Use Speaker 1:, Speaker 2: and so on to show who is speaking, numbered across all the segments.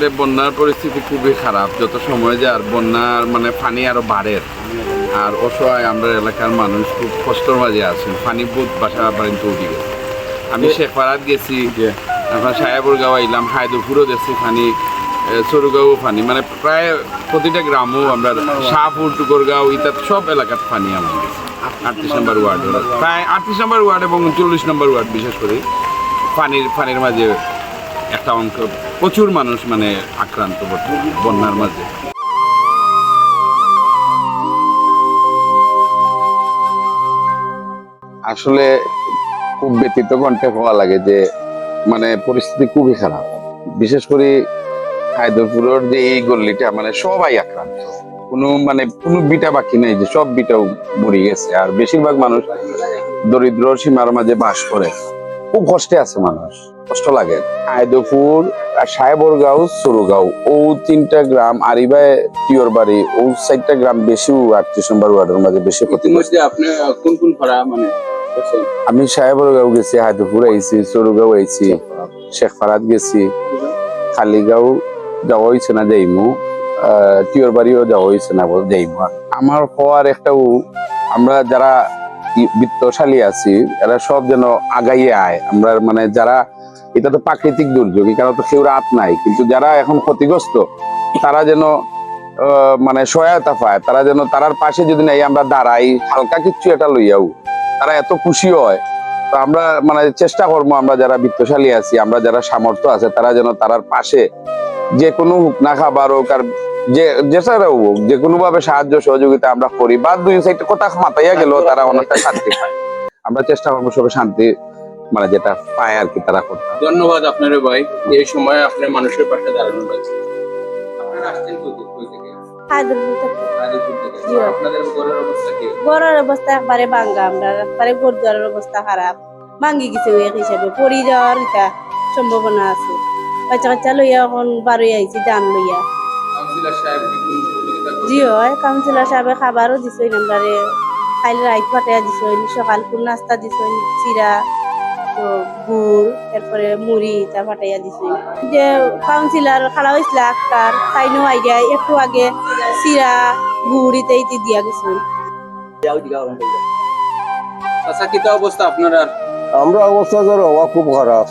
Speaker 1: আসলে বন্যার পরিস্থিতি খুবই খারাপ যত সময় যায় আর বন্যার মানে পানি আরও বাড়ে। আর অসহায় আমরা এলাকার মানুষ খুব কষ্টের মাঝে আছেন পানি বুধ বাসা পর্যন্ত উঠে গেছে। আমি শেখপাড়াত গেছি। আপনার সাহেবর গাঁও আইলাম হায়দুপুরও দেখছি পানি সরুগাঁও পানি। মানে প্রায় প্রতিটা গ্রামও আমরা শাহপুর টুকরগাঁও ইত্যাদ সব এলাকার পানি আমরা গেছি। আটত্রিশ নম্বর ওয়ার্ড প্রায় আটত্রিশ নম্বর ওয়ার্ড এবং চল্লিশ নম্বর ওয়ার্ড বিশেষ করে পানির পানির মাঝে একটা অঙ্ক প্রচুর মানুষ মানে আক্রান্ত বন্যার মাঝে। আসলে খুব ব্যতীত কণ্ঠে হওয়া লাগে যে মানে পরিস্থিতি খুবই খারাপ। বিশেষ করে হায়দরপুরের যে এই গল্লিটা মানে সবাই আক্রান্ত। কোনো মানে কোনো বিটা বাকি নেই যে সব বিটাও মরে গেছে। আর বেশিরভাগ মানুষ দরিদ্র সীমার মাঝে বাস করে। খুব কষ্টে আছে মানুষ। কষ্ট লাগে। আয়দপুর সাহেবরগাঁও সরুগাঁও। ও তিনটা গ্রাম আরিবায় টিওর বাড়ি ও চারটা গ্রাম বেশি আটত্রিশ নম্বর ওয়ার্ডের মাঝে বেশি ক্ষতি
Speaker 2: আপনি কোন কোন পাড়া মানে?
Speaker 1: আমি সাহেবরগাঁও গেছি হায়দপুর আইছি সরুগাঁও আইছি শেখ ফারাদ গেছি খালিগাঁও যাওয়া হয়েছে না যাইমু আহ, টিওর বাড়িও যাওয়া হয়েছে না যাইমু আমার হওয়ার একটা আমরা যারা বিত্তশালী আছি, এরা সব যেন আগাইয়ে আয়। আমরা মানে যারা, এটা তো প্রাকৃতিক দুর্যোগ এখানে তো কেউ রাত নাই। কিন্তু যারা এখন ক্ষতিগ্রস্ত, তারা যেন মানে সহায়তা পায়, তারা যেন তারার পাশে যদি নাই, আমরা দাঁড়াই, হালকা কিচ্ছু এটা লইয়াও। তারা এত খুশি হয়। তো আমরা মানে চেষ্টা করব, আমরা যারা বিত্তশালী আছি, আমরা যারা সামর্থ্য আছে, তারা যেন তারার পাশে যে কোনো হোক না খাবার হোক, আর যে যেটাও হোক যে কোনো ভাবে সাহায্য সহযোগিতা আমরা করি বা দুই সাইড কথা মাতাইয়া গেল তারা অনেকটা শান্তি পায়। আমরা চেষ্টা করব সবাই শান্তি মানে যেটা পায় আর কি তারা করতে।
Speaker 2: ধন্যবাদ আপনার ভাই। এই সময় আপনি মানুষের পাশে দাঁড়ানো ঘরের অবস্থা কি?
Speaker 3: গড়ের অবস্থা একবারে ভাঙ্গা। আমরা একবারে গোরদ্বারের অবস্থা খারাপ। ভাঙ্গি গেছে ওই এক হিসাবে। পড়ি যাওয়ার এটা সম্ভাবনা আছে। বাচ্চা কাচ্চা লইয়া এখন বারোই আইছি দান লইয়া। জি হয়। কাউন্সিলর সাহেবে খাবারও দিছে নাম্বারে খাইলে রাইত দিছে সকাল কোন নাস্তা দিছে চিরা তো গুড় এরপরে মুড়ি তা পাঠাইয়া দিছে। যে কাউন্সিলর খালা হয়েছিল আইডিয়া একটু আগে চিরা গুড় ইতে ইতে দিয়া গেছে।
Speaker 2: আচ্ছা কিতা অবস্থা আপনার আর?
Speaker 4: আমরা অবস্থা ধরো খুব খারাপ।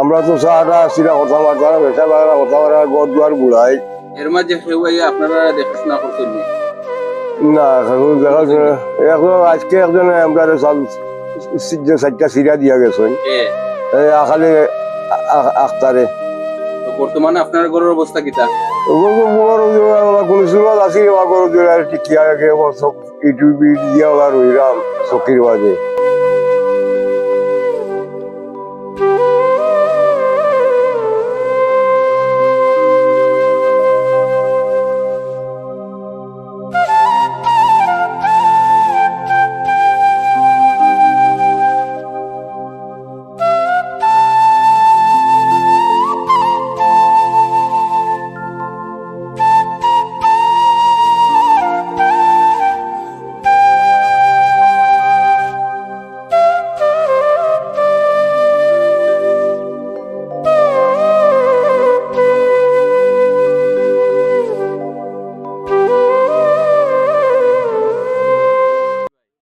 Speaker 4: আমরা তো সারা সিরা কথা বার্তা বাগড়া কথা বার্তা গদ দুয়ার বুড়াই।
Speaker 2: এর মাঝে কেউ আপনারা দেখাশোনা করছেন নি?
Speaker 4: এখন আজকে একজন আমরা সব চারটা সিরা দিয়া গেছেন? এই আখালি আখতারে
Speaker 2: বর্তমানে আপনার ঘরের অবস্থা কিতা
Speaker 4: কোন টিকিয়া সব ইউটিউব দিয়া ওলা রইলাম চকির মাঝে